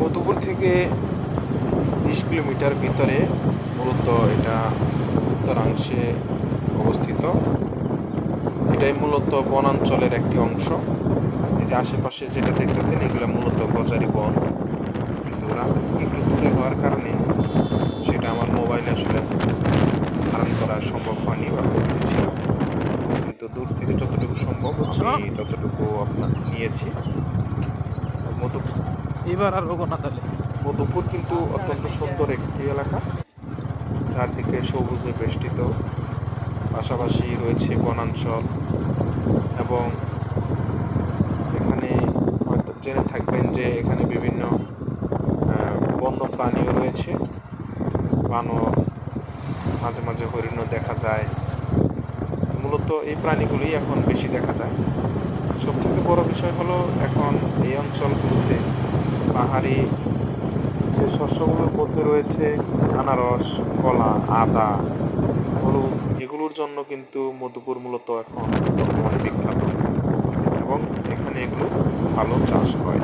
মধুপুর থেকে বিশ কিলোমিটার ভিতরে মূলত এটা উত্তরাংশে অবস্থিত? এটাই মূলত বনাঞ্চলের একটি অংশ। এই যে আশেপাশে যেটা দেখতেছেন এগুলো মূলত গজারি বন। কিন্তু রাস্তা থেকে একটু দূরে হওয়ার কারণে সেটা আমার মোবাইলে আসলে ধারণ করা সম্ভব হয়নি বা কিন্তু দূর থেকে যতটুকু সম্ভব আমি ততটুকু আপনার নিয়েছি। মধু এবার আর রোগ না তাহলে। মধুপুর কিন্তু অত্যন্ত সুন্দর একটি এলাকা। চারদিকে সবুজে বেষ্টিত। পাশাপাশি রয়েছে বনাঞ্চল এবং এখানে হয়তো জেনে থাকবেন যে এখানে বিভিন্ন বন্য প্রাণীও রয়েছে। বানর মাঝে মাঝে হরিণও দেখা যায়। মূলত এই প্রাণীগুলোই এখন বেশি দেখা যায়। বিষয় হলো এখন এই অঞ্চলগুলোতে পাহাড়ি যে শস্যগুলোর মধ্যে রয়েছে আনারস, কলা, আদা, হলুদ, এগুলোর জন্য কিন্তু মধুপুর মূলত এখন বর্তমানে বিখ্যাত। এবং এখানে এগুলো ভালো চাষ হয়।